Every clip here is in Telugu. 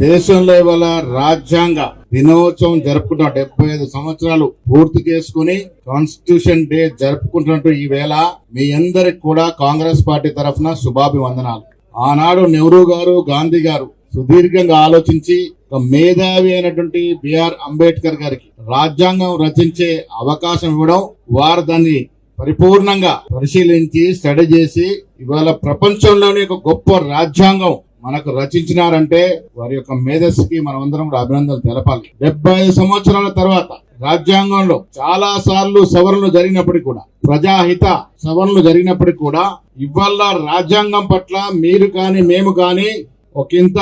దేశంలో ఇవాళ రాజ్యాంగ దినోత్సవం జరుపుకుంటాం డెబ్బై ఐదు సంవత్సరాలు పూర్తి చేసుకుని కాన్స్టిట్యూషన్ డే జరుపుకుంటున్నట్టు ఈ వేళ మీ అందరికి కూడా కాంగ్రెస్ పార్టీ తరఫున శుభాభివందనాలు. ఆనాడు నెహ్రూ గారు గాంధీ గారు సుదీర్ఘంగా ఆలోచించి ఒక మేధావి అయినటువంటి బిఆర్ అంబేద్కర్ గారికి రాజ్యాంగం రచించే అవకాశం ఇవ్వడం వారు దాన్ని పరిపూర్ణంగా పరిశీలించి స్టడీ చేసి ఇవాళ ప్రపంచంలోనే ఒక గొప్ప రాజ్యాంగం మనకు రచించినారంటే వారి యొక్క మేధస్సుకి మనం అందరం కూడా అభినందనలు తెలపాలి. డెబ్బై ఐదు సంవత్సరాల తర్వాత రాజ్యాంగంలో చాలా సార్లు సవరణలు జరిగినప్పటికీ కూడా ప్రజాహిత సవరణలు జరిగినప్పటికీ కూడా ఇవాళ రాజ్యాంగం పట్ల మీరు కానీ మేము కానీ ఒకంత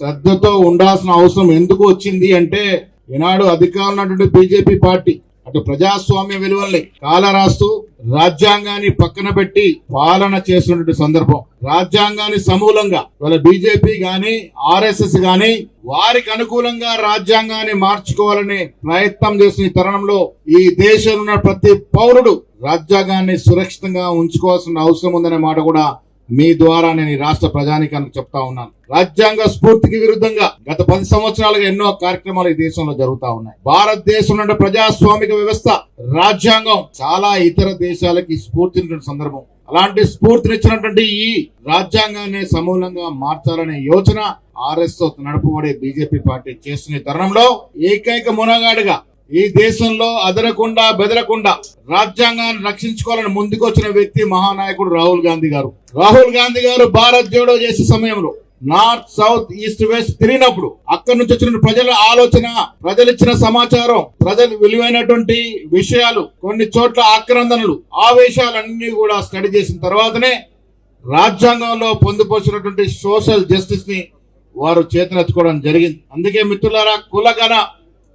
శ్రద్ధతో ఉండాల్సిన అవసరం ఎందుకు వచ్చింది అంటే ఈనాడు అధికారం ఉన్నటువంటి బీజేపీ పార్టీ అటు ప్రజాస్వామ్య విలువల్ని కాల రాస్తూ రాజ్యాంగాన్ని పక్కన పెట్టి పాలన చేస్తున్నటువంటి సందర్భం. రాజ్యాంగాన్ని సమూలంగా వాళ్ళ బీజేపీ గాని ఆర్ఎస్ఎస్ గాని వారికి అనుకూలంగా రాజ్యాంగాన్ని మార్చుకోవాలని ప్రయత్నం చేసిన ఈ తరుణంలో ఈ దేశంలో ఉన్న ప్రతి పౌరుడు రాజ్యాంగాన్ని సురక్షితంగా ఉంచుకోవాల్సిన అవసరం ఉందనే మాట కూడా మీ ద్వారా నేను ఈ రాష్ట్ర ప్రజానికానికి చెప్తా ఉన్నాను. రాజ్యాంగ స్ఫూర్తికి విరుద్ధంగా గత పది సంవత్సరాలుగా ఎన్నో కార్యక్రమాలు ఈ దేశంలో జరుగుతా ఉన్నాయి. భారతదేశంలో ప్రజాస్వామిక వ్యవస్థ రాజ్యాంగం చాలా ఇతర దేశాలకి స్ఫూర్తినిటువంటి సందర్భం. అలాంటి స్ఫూర్తినిచ్చినటువంటి ఈ రాజ్యాంగాన్ని సమూలంగా మార్చాలనే యోచన ఆర్ఎస్ నడపబడే బీజేపీ పార్టీ చేస్తున్న తరుణంలో ఏకైక మునగాడిగా ఈ దేశంలో అదరకుండా బెదరకుండా రాజ్యాంగాన్ని రక్షించుకోవాలని ముందుకొచ్చిన వ్యక్తి మహానాయకుడు రాహుల్ గాంధీ గారు. రాహుల్ గాంధీ గారు భారత్ జోడో చేసే సమయంలో నార్త్ సౌత్ ఈస్ట్ వెస్ట్ తిరిగినప్పుడు అక్కడి నుంచి వచ్చిన ప్రజల ఆలోచన ప్రజలు ఇచ్చిన సమాచారం ప్రజలు విలువైనటువంటి విషయాలు కొన్ని చోట్ల ఆక్రందనలు ఆవేశాలన్నీ కూడా స్టడీ చేసిన తర్వాతనే రాజ్యాంగంలో పొందుపరిచినటువంటి సోషల్ జస్టిస్ని వారు చేతనెత్తుకోవడం జరిగింది. అందుకే మిత్రులారా కులగన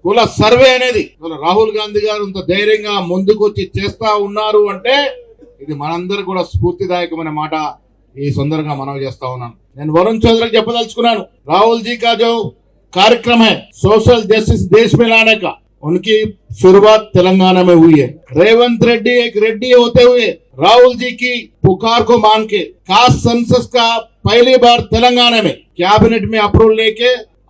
కుల సర్వే అనేది. రాహుల్ గాంధీ గారు ఇంత ధైర్యంగా ముందుకొచ్చి చేస్తా ఉన్నారు అంటే ఇది మనందరూ కూడా స్ఫూర్తిదాయకమైన మాట ఈ సందర్భంగా మనం చేస్తా ఉన్నాను నేను వరుణ్ చౌదరికి చెప్పదలుచుకున్నాను రాహుల్ జీ కాజవ్ కార్యక్రమే సోషల్ జస్టిస్ దేశమే మే ఉనికి శురువాత్ తెలంగాణ మే హు. రేవంత్ రెడ్డి है రెడ్డి रेड्डी एक రాహుల్ होते हुए राहुल जी की पुकार को मान के खास संसद का पहली बार तेलंगाना में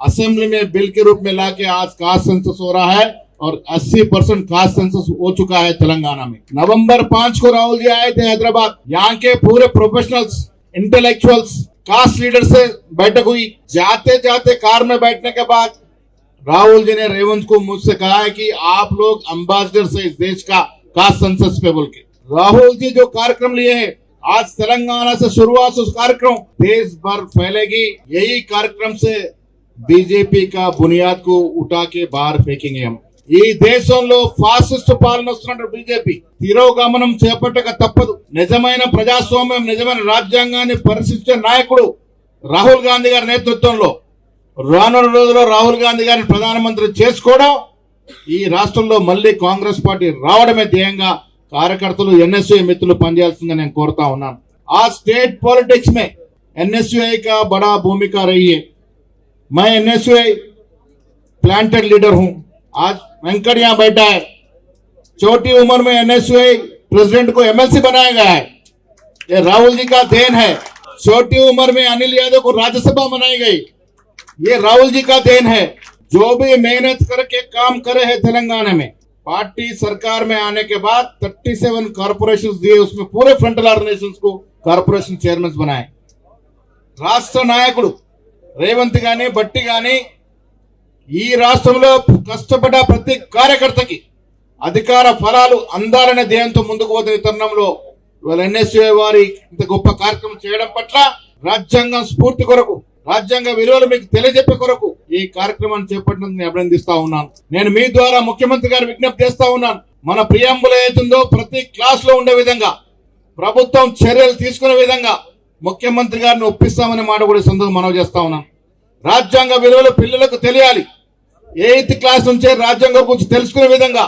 असेंबली में बिल के रूप में लाके आज कास्ट सेंसस हो रहा है और 80 परसेंट कास्ट सेंसस हो चुका है तेलंगाना में। नवंबर पाँच को राहुल जी आए थे हैदराबाद। यहाँ के पूरे प्रोफेशनल्स इंटेलेक्चुअल्स कास्ट लीडर से बैठक हुई। जाते जाते कार में बैठने के बाद राहुल जी ने रेवंत को मुझसे कहा है कि आप लोग अम्बासडर से इस देश का कास्ट सेंसस पे बोल के। राहुल जी जो कार्यक्रम लिए हैं, आज तेलंगाना से शुरुआत उस कार्यक्रम देश भर फैलेगी। यही कार्यक्रम से బీజేపీ కా బునియాద్కు ఉటాకే బార్ ఫేకింగ్ ఏం. ఈ దేశంలో ఫాసిస్ట్ పాలన వస్తున్నట్టు బీజేపీ. తిరోగమనం చేపట్టక తప్పదు. నిజమైన ప్రజాస్వామ్యం నిజమైన రాజ్యాంగాన్ని పరిశీలించే నాయకుడు రాహుల్ గాంధీ గారి నేతృత్వంలో. రానున్న రోజుల్లో రాహుల్ గాంధీ గారిని ప్రధానమంత్రి చేసుకోవడం ఈ రాష్ట్రంలో మళ్ళీ కాంగ్రెస్ పార్టీ రావడమే ధ్యేయంగా కార్యకర్తలు ఎన్ఎస్యూ మిత్రులు పనిచేయాల్సిందని నేను కోరుతా ఉన్నాను. ఆ స్టేట్ పాలిటిక్స్ మే ఎన్ఎస్యూ బడా భూమిక రయ్యే मैं एनएसए प्लांटेड लीडर हूँ। आज वेंकट यहाँ बैठा है। छोटी उम्र में एनएसए प्रेसिडेंट को एमएलसी बनाया गया है। ये राहुल जी का देन है। छोटी उम्र में अनिल यादव को राज्यसभा बनाई गई। ये राहुल जी का देन है। जो भी मेहनत करके काम करे है तेलंगाना में। पार्टी सरकार में आने के बाद 37 सेवन कारपोरेशन दिए, उसमें पूरे फ्रंटल ऑर्गेनाइजेशन को कारपोरेशन चेयरमैन बनाए। राष्ट्र नायक రేవంత్ గాని బట్టి గాని ఈ రాష్ట్రంలో కష్టపడ్డ ప్రతి కార్యకర్తకి అధికార ఫలాలు అందాలనే ధ్యేయంతో ముందుకు పోతున్న తరుణంలో ఇవాళ ఎన్ఎస్ఏ వారి ఇంత గొప్ప కార్యక్రమం చేయడం పట్ల రాజ్యాంగం స్ఫూర్తి కొరకు రాజ్యాంగ విలువలు మీకు తెలియజెప్పే కొరకు ఈ కార్యక్రమాన్ని చేపట్టినందుకు నేను అభినందిస్తా ఉన్నాను. నేను మీ ద్వారా ముఖ్యమంత్రి గారు విజ్ఞప్తి చేస్తా ఉన్నాను. మన ప్రియాంబుల ఏతుందో ప్రతి క్లాస్లో ఉండే విధంగా ప్రభుత్వం చర్యలు తీసుకునే విధంగా ముఖ్యమంత్రి గారిని ఒప్పిస్తామనే మాట కూడా సందర్భం మనవి చేస్తా ఉన్నాను. రాజ్యాంగ విలువలు పిల్లలకు తెలియాలి. ఎయిత్ క్లాస్ నుంచే రాజ్యాంగం గురించి తెలుసుకునే విధంగా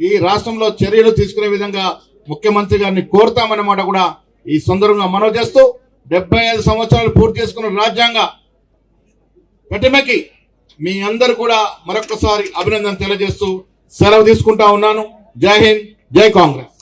ఈ రాష్ట్రంలో చర్యలు తీసుకునే విధంగా ముఖ్యమంత్రి గారిని కోరుతామన్నమాట కూడా ఈ సందర్భంగా మనవి చేస్తూ డెబ్బై ఐదు సంవత్సరాలు పూర్తి చేసుకున్న రాజ్యాంగ ప్రతిమకి మీ అందరు కూడా మరొకసారి అభినందన తెలియజేస్తూ సెలవు తీసుకుంటా ఉన్నాను. జై హింద్ జై కాంగ్రెస్.